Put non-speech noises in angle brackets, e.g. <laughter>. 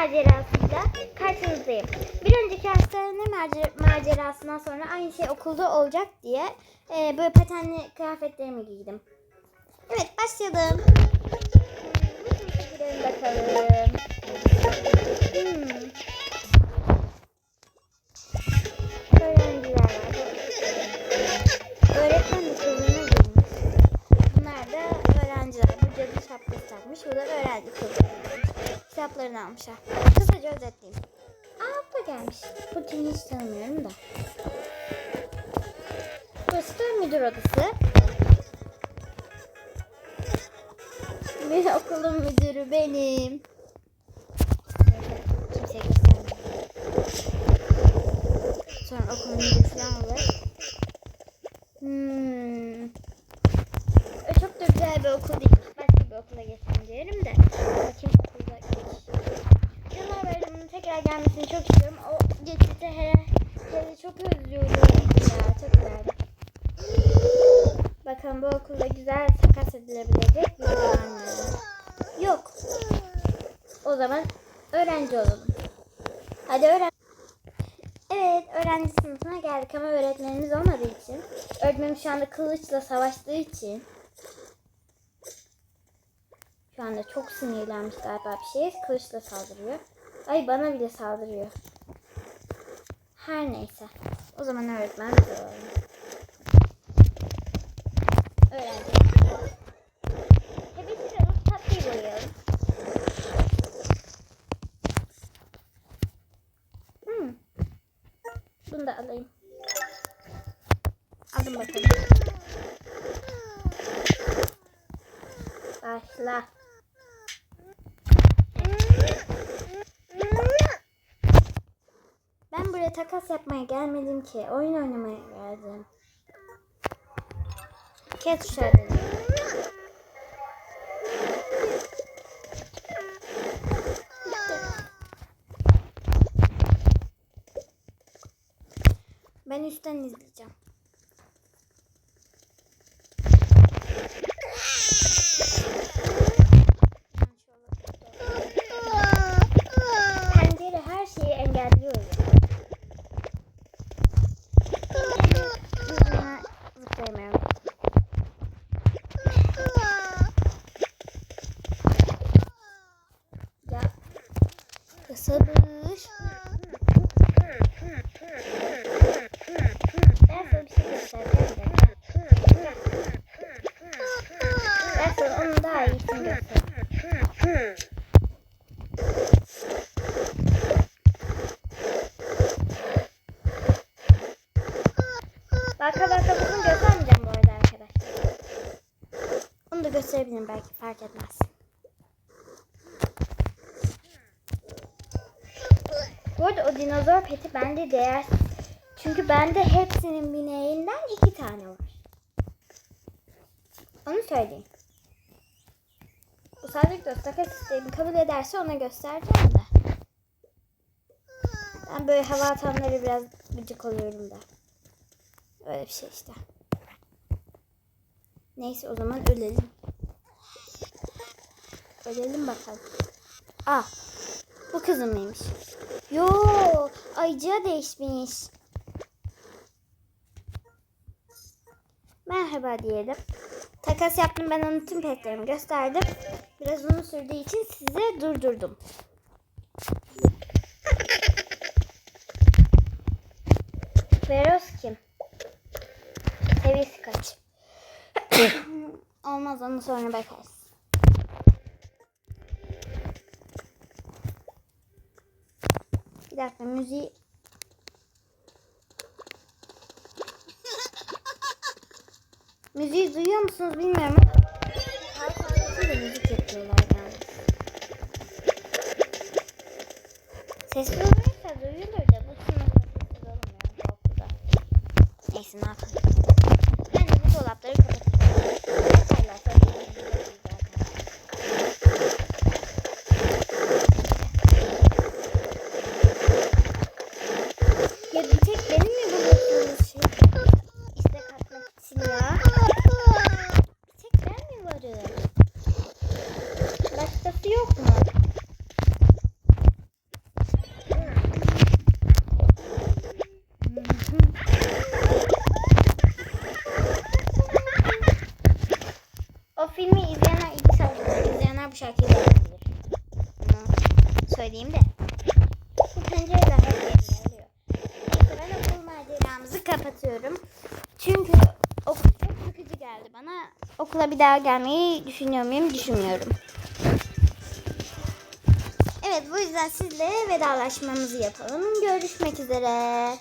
macerasıyla karşınızdayım. Bir önceki hastane macer- macerasından sonra aynı şey okulda olacak diye e, böyle patenli kıyafetlerimi giydim. Evet başlayalım. Hmm, girelim bakalım. Hmm. Kitaplarını almışlar. Kısaca özetleyeyim. Aa da gelmiş. Bu hiç tanımıyorum da. Burası da müdür odası. Ve <laughs> okulun müdürü benim. Kimse göstermiyor. Sonra okulun müdürü falan olur. Hmm. E, Çok da güzel bir okul değil. Başka bir okula geçsem diyelim de. Bakayım okulda geç. Caner Bayramı'nın tekrar gelmesini çok istiyorum. O geçti hele, hele çok özlüyorum. Ya çok güzeldi. Bakın bu okulda güzel takas edilebilecek bir mı? Yok. O zaman öğrenci olalım. Hadi öğren. Evet, öğrenci sınıfına geldik ama öğretmenimiz olmadığı için, öğretmenim şu anda kılıçla savaştığı için, şu anda çok sinirlenmiş galiba bir şey, kılıçla saldırıyor. Ay bana bile saldırıyor. Her neyse. O zaman öğretmen. Öğrenci. E bitirelim, tatlıyı boyayalım. Hmm. Bunu da alayım. Aldım bakalım. Başla. Ben takas yapmaya gelmedim ki. Oyun oynamaya geldim. Kes tuşları. Ben üstten izleyeceğim. Pencere her şeyi engelliyor. Yüzüne zıplayamıyorum. Ya. Sabır. Ben sana bir şey göstereceğim de. Ben sana onun daha iyisini göstereceğim. Baka baka bunu göstermeyeceğim bu arada arkadaşlar. Onu da gösterebilirim belki fark etmez. Bu arada o dinozor peti bende değer. Çünkü bende hepsinin bineğinden iki tane var. Onu söyleyeyim. Bu sadece takas isteğimi kabul ederse ona göstereceğim de. Ben böyle hava atanları biraz gıcık oluyorum da. Öyle bir şey işte. Neyse o zaman ölelim. Ölelim bakalım. Aa, bu kızım mıymış? Yo, ayıcıya değişmiş. Merhaba diyelim. Takas yaptım ben onun tüm petlerimi gösterdim. Biraz uzun sürdüğü için size durdurdum. Veros kim? Seviyesi kaç? <coughs> Olmaz onu sonra bakarız. Dakika müziği Müziği duyuyor musunuz bilmiyorum tanesinde müzik yapıyorlar yani. Sesli olursa duyulur da bu sınıfta sessiz olmuyor. Neyse ne yapalım. Ben de bu dolapları kapatayım. Açarlarsa duyulur zaten. Ya bir tek benim mi buluyorsunuz şey? İstek atmak için ya. Bir tek ben mi varım? Başkası yok mu? Söyleyeyim de. Bu pencereler hep yerine alıyor. Neyse ben okul maceramızı kapatıyorum. Çünkü okul çok sıkıcı geldi bana. Okula bir daha gelmeyi düşünüyor muyum? Düşünmüyorum. Evet bu yüzden sizle vedalaşmamızı yapalım. Görüşmek üzere.